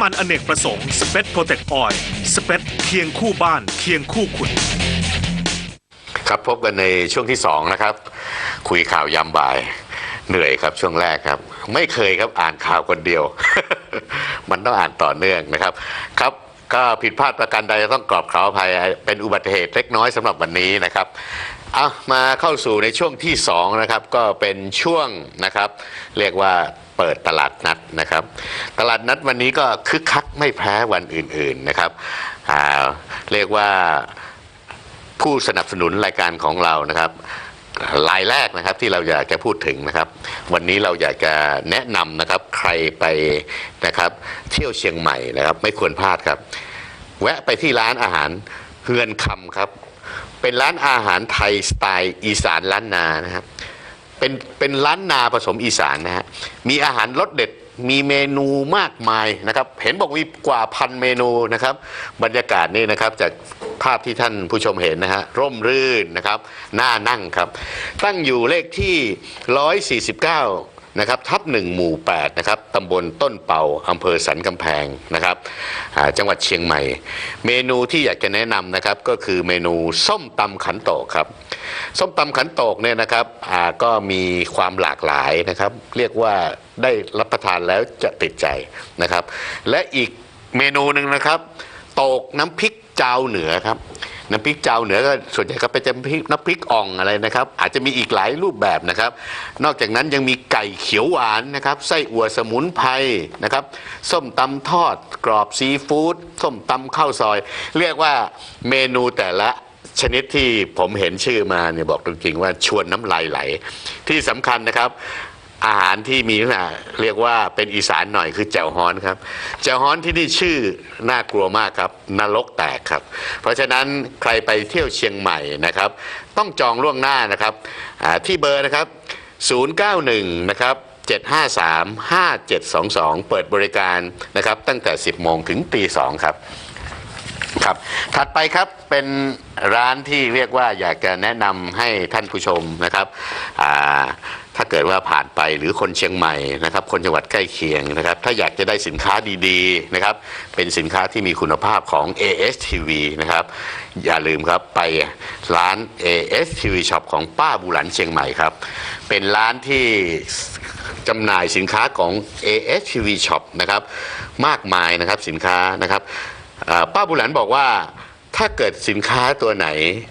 ำมันอเนกประสงค์สเปซโปรเทคออยล์สเปซเคียงคู่บ้านเคียงคู่คุณ ครับพบกันในช่วงที่สองนะครับ คุยข่าวยามบ่ายเหนื่อยครับช่วงแรกครับ ไม่เคยครับอ่านข่าวคนเดียว มันต้องอ่านต่อเนื่องนะครับ ครับ ก็ผิดพลาดประการใดต้องกรอบขออภัยเป็นอุบัติเหตุเล็กน้อยสำหรับวันนี้นะครับเอามาเข้าสู่ในช่วงที่สองนะครับก็เป็นช่วงนะครับ เรียกว่าเปิดตลาดนัดนะครับ ตลาดนัดวันนี้ก็คึกคักไม่แพ้วันอื่นๆนะครับอ่าเรียกว่าผู้สนับสนุนรายการของเรานะครับ รายแรกนะครับที่เราอยากจะพูดถึงนะครับ วันนี้เราอยากจะแนะนำนะครับใครไปนะครับเที่ยวเชียงใหม่นะครับ ไม่ควรพลาดครับ แวะไปที่ร้านอาหารเฮือนคำครับ เป็นร้านอาหารไทยสไตล์อีสานล้านนานะครับเป็นเป็นร้านนาผสมอีสานนะฮะมีอาหารรสเด็ดมีเมนูมากมายนะครับ เห็นบอกมีกว่าพันเมนูนะครับ บรรยากาศนี่นะครับจาก ภาพที่ท่านผู้ชมเห็นนะฮะร่มรื่นนะครับน่านั่งครับ ตั้งอยู่เลขที่ 149นะครับทับหนึ่งหมู่8นะครับตำบลต้นเป่าอำเภอสันกำแพงนะครับจังหวัดเชียงใหม่ เมนูที่อยากจะแนะนำนะครับก็คือเมนูส้มตำขันโตกครับส้มตำขันโตกเนี่ยนะครับก็มีความหลากหลายนะครับเรียกว่าได้รับประทานแล้วจะติดใจนะครับ และอีกเมนูหนึ่งนะครับ โตกน้ำพริก จ้าเหนือครับน้ำพริกเจ้าเหนือก็ส่วนใหญ่ก็เป็นน้ำพริกน้ำพริกอ่องอะไรนะครับ อาจจะมีอีกหลายรูปแบบนะครับ นอกจากนั้นยังมีไก่เขียวหวานนะครับไส้อั่วสมุนไพรนะครับ ส้มตำทอด กรอบซีฟู้ดส้มตำข้าวซอย เรียกว่าเมนูแต่ละชนิดที่ผมเห็นชื่อมาเนี่ยบอกจริงๆว่าชวนน้ำลายไหล ที่สำคัญนะครับ อาหารที่มีลักษณะเรียกว่าเป็นอีสานหน่อยคือแจ่วฮ้อนครับแจ่วฮ้อนที่นี่ชื่อน่ากลัวมากครับนรกแตกครับ เพราะฉะนั้นใครไปเที่ยวเชียงใหม่นะครับ ต้องจองล่วงหน้านะครับที่เบอร์นะครับ 091 นะครับ753 5722 เปิดบริการนะครับตั้งแต่ 10 โมงถึงตี 2 ครับครับ ถัดไปครับเป็นร้านที่เรียกว่าอยากจะแนะนำให้ท่านผู้ชมนะครับอ่า ถ้าเกิดว่าผ่านไปหรือคนเชียงใหม่นะครับ คนจังหวัดใกล้เคียงนะครับ ถ้าอยากจะได้สินค้าดีๆนะครับ เป็นสินค้าที่มีคุณภาพของ ASTV นะครับ อย่าลืมครับไปร้าน ASTV Shop ของป้าบุหลันเชียงใหม่ครับ เป็นร้านที่จำหน่ายสินค้าของ ASTV Shop นะครับมากมายนะครับสินค้านะครับป้าบุหลันบอกว่าถ้าเกิดสินค้าตัวไหน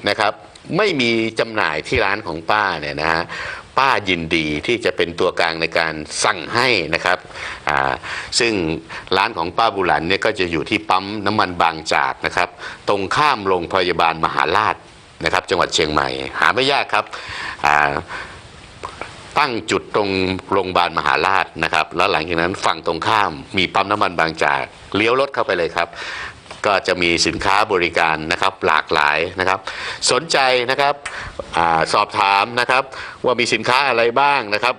นะครับ ไม่มีจำหน่ายที่ร้านของป้าเนี่ยนะฮะ ป้ายินดีที่จะเป็นตัวกลางในการสั่งให้นะครับซึ่งร้านของป้าบุหลันเนี่ยก็จะอยู่ที่ปั๊มน้ำมันบางจากนะครับ ตรงข้ามโรงพยาบาลมหาราชนะครับ จังหวัดเชียงใหม่ หาไม่ยากครับตั้งจุดตรงโรงพยาบาลมหาราชนะครับ แล้วหลังจากนั้นฝั่งตรงข้ามมีปั๊มน้ำมันบางจากเลี้ยวรถเข้าไปเลยครับ ก็จะมีสินค้าบริการนะครับหลากหลายนะครับ สนใจนะครับอสอบถามนะครับว่ามีสินค้าอะไรบ้างนะครับ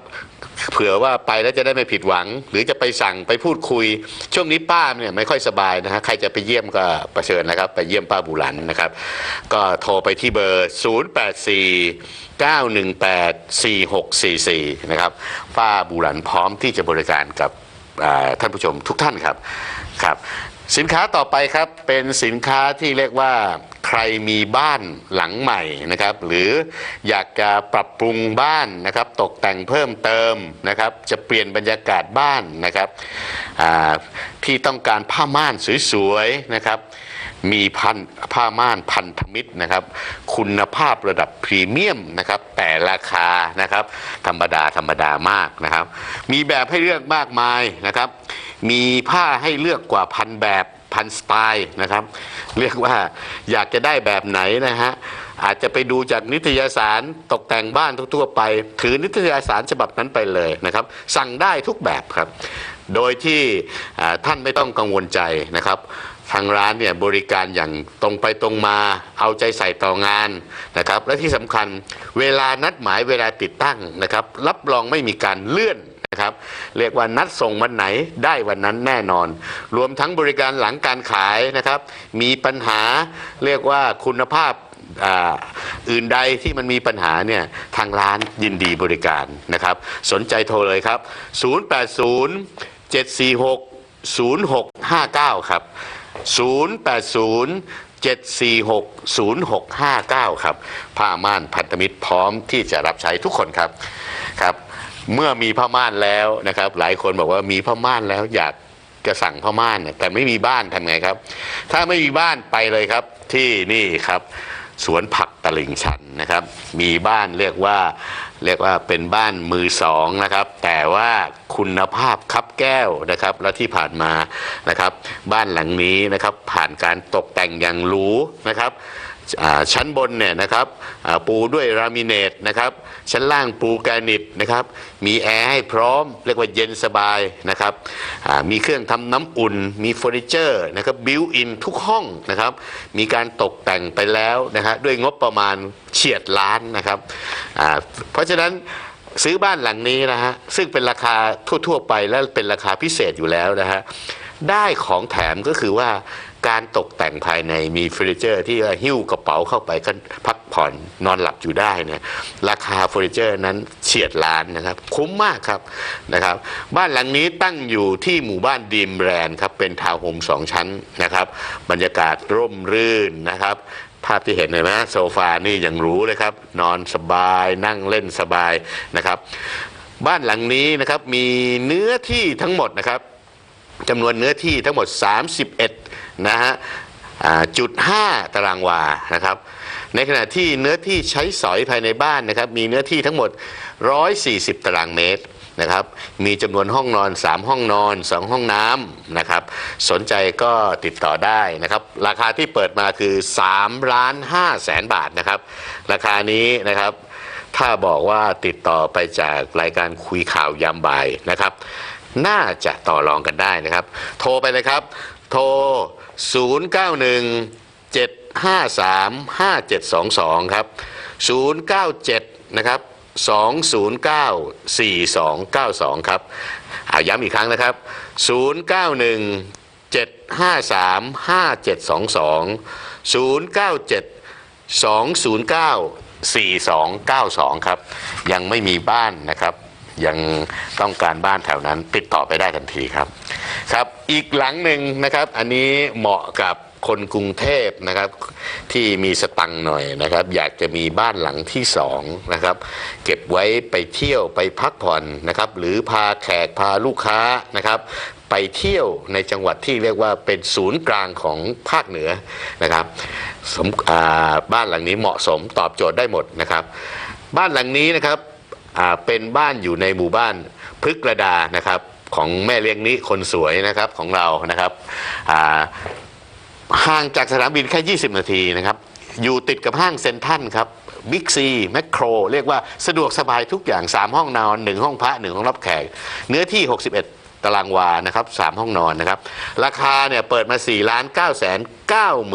เผื่อว่าไปแล้วจะได้ไม่ผิดหวัง หรือจะไปสั่งไปพูดคุย ช่วงนี้ป้าเนี่ยไม่ค่อยสบายนะฮะใครจะไปเยี่ยมก็ประเชิญนะครับ ไปเยี่ยมป้าบุหลันนะครับ ก็โทรไปที่เบอร์ 084 918 4644 นะครับป้าบุหลันพร้อมที่จะบริการกับท่านผู้ชมทุกท่านครับครับ สินค้าต่อไปครับเป็นสินค้าที่เรียกว่าใครมีบ้านหลังใหม่นะครับ หรืออยากจะปรับปรุงบ้านนะครับ ตกแต่งเพิ่มเติมนะครับ จะเปลี่ยนบรรยากาศบ้านนะครับที่ต้องการผ้าม่านสวยๆนะครับ มีพันผ้าม่านพันธมิตรนะครับ คุณภาพระดับพรีเมียมนะครับ แต่ราคานะครับ ธรรมดาธรรมดามากนะครับ มีแบบให้เลือกมากมายนะครับ มีผ้าให้เลือกกว่าพันแบบพันสไตล์นะครับ เรียกว่าอยากจะได้แบบไหนนะฮะอาจจะไปดูจากนิตยสารตกแต่งบ้านทั่วๆไป ถือนิตยสารฉบับนั้นไปเลยนะครับ สั่งได้ทุกแบบครับ โดยที่ท่านไม่ต้องกังวลใจนะครับ ทางร้านเนี่ยบริการอย่างตรงไปตรงมาเอาใจใส่ต่องานนะครับและที่สำคัญเวลานัดหมายเวลาติดตั้งนะครับรับรองไม่มีการเลื่อนนะครับเรียกว่านัดส่งวันไหนได้วันนั้นแน่นอน รวมทั้งบริการหลังการขายนะครับ มีปัญหาเรียกว่าคุณภาพอ,อื่นใดที่มันมีปัญหาเนี่ยทางร้านยินดีบริการนะครับ สนใจโทรเลยครับ 080 746 0659 ครับ 080 746 0659 ครับ ผ้าม่านพันธมิตรพร้อมที่จะรับใช้ทุกคนครับครับ เมื่อมีผ้าม่านแล้วนะครับ หลายคนบอกว่ามีผ้าม่านแล้วอยากจะสั่งผ้าม่านแต่ไม่มีบ้านทำไงครับ ถ้าไม่มีบ้านไปเลยครับที่นี่ครับ สวนผักตลิ่งชันนะครับ มีบ้านเรียกว่าเรียกว่าเป็นบ้านมือสองนะครับ แต่ว่าคุณภาพคับแก้วนะครับ และที่ผ่านมานะครับ บ้านหลังนี้นะครับผ่านการตกแต่งอย่างหรูนะครับ ชั้นบนเนี่ยนะครับปูด้วยรามิเนตนะครับชั้นล่างปูแกรนิตนะครับมีแอร์ให้พร้อม เรียกว่าเย็นสบายนะครับมีเครื่องทำน้ำอุ่น มีเฟอร์นิเจอร์นะครับบิวอินทุกห้องนะครับมีการตกแต่งไปแล้วนะฮะด้วยงบประมาณเฉียดล้านนะครับเพราะฉะนั้นซื้อบ้านหลังนี้นะฮะซึ่งเป็นราคาทั่ว ๆ ไปและเป็นราคาพิเศษอยู่แล้วนะฮะได้ของแถมก็คือว่า การตกแต่งภายในมีเฟอร์นิเจอร์ ที่หิ้วกระเป๋าเข้าไปก็พักผ่อนนอนหลับอยู่ได้เนี่ยราคาเฟอร์นิเจอร์นั้นเฉียดล้านนะครับ คุ้มมากครับนะครับ บ้านหลังนี้ตั้งอยู่ที่หมู่บ้านดีมแรนครับ เป็นทาวน์โฮมสองชั้นนะครับ บรรยากาศร่มรื่นนะครับภาพที่เห็นเห็นไหมโซฟานี่ยังหรู้เลยครับ นอนสบายนั่งเล่นสบายนะครับ บ้านหลังนี้นะครับมีเนื้อที่ทั้งหมดนะครับจำนวนเนื้อที่ทั้งหมด 31 นะฮะจุด5ตารางวานะครับ ในขณะที่เนื้อที่ใช้สอยภายในบ้านนะครับ มีเนื้อที่ทั้งหมด 140 ตารางเมตรนะครับ มีจำนวนห้องนอน 3 ห้องนอน 2 ห้องน้ำนะครับ สนใจก็ติดต่อได้นะครับ ราคาที่เปิดมาคือ3ล้าน5แสนบาทนะครับ ราคานี้นะครับ ถ้าบอกว่าติดต่อไปจากรายการคุยข่าวยามบ่ายนะครับ น่าจะต่อรองกันได้นะครับ โทรไปเลยครับ โทร 091 753 5722 ครับ 097 นะครับ 209 4292 ครับเอาย้ำอีกครั้งนะครับ 091 753 5722 097 209 4292 ครับ ยังไม่มีบ้านนะครับ ยังต้องการบ้านแถวนั้น ติดต่อไปได้ทันทีครับ ครับอีกหลังหนึ่งนะครับ อันนี้เหมาะกับคนกรุงเทพนะครับที่มีสตังค์หน่อยนะครับ อยากจะมีบ้านหลังที่สองนะครับ เก็บไว้ไปเที่ยวไปพักผ่อนนะครับ หรือพาแขกพาลูกค้านะครับ ไปเที่ยวในจังหวัดที่เรียกว่าเป็นศูนย์กลางของภาคเหนือนะครับบ้านหลังนี้เหมาะสมตอบโจทย์ได้หมดนะครับ บ้านหลังนี้นะครับ เป็นบ้านอยู่ในหมู่บ้านพฤกระดานะครับของแม่เลี้ยงนี้คนสวยนะครับของเรานะครับห่างจากสนามบินแค่ 20 นาทีนะครับ อยู่ติดกับห้างเซ็นทัลครับบิ๊กซีแมคโคร เรียกว่าสะดวกสบายทุกอย่าง 3 ห้องนอน 1 ห้องพระ 1 ห้องรับแขก เนื้อที่ 61 ตารางวานะครับ3ห้องนอนนะครับ ราคาเนี่ยเปิดมา4ล้าน9แสน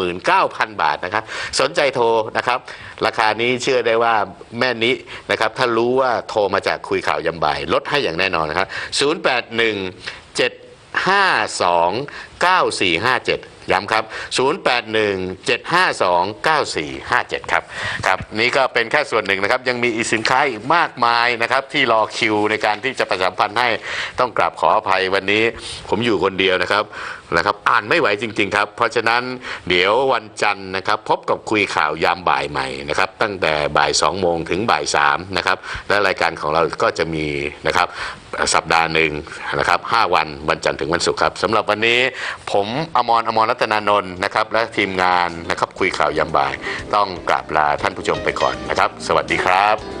99,000 บาทนะครับ สนใจโทรนะครับ ราคานี้เชื่อได้ว่าแม่นี้นะครับ ถ้ารู้ว่าโทรมาจากคุยข่าวยำบ่ายลดให้อย่างแน่นอนนะครับ 081 7 52 9457 ย้ำครับ 081 752 9457 ครับ ครับ นี่ก็เป็นแค่ส่วนหนึ่งนะครับ ยังมีอีกสินค้าอีกมากมายนะครับ ที่รอคิวในการที่จะประชาสัมพันธ์ให้ต้องกราบขออภัยวันนี้ ผมอยู่คนเดียวนะครับนะครับ อ่านไม่ไหวจริง ๆ ครับ เพราะฉะนั้นเดี๋ยววันจันทร์นะครับ พบกับคุยข่าวยามบ่ายใหม่นะครับ ตั้งแต่บ่าย2โมงถึงบ่าย3นะครับ และรายการของเราก็จะมีนะครับ สัปดาห์หนึ่งนะครับ5วันวันจันทร์ถึงวันศุกร์ครับสำหรับวันนี้ผมอมรอมรรัตนานนท์นะครับและทีมงานนะครับคุยข่าวยามบ่าย ต้องกราบลาท่านผู้ชมไปก่อนนะครับ สวัสดีครับ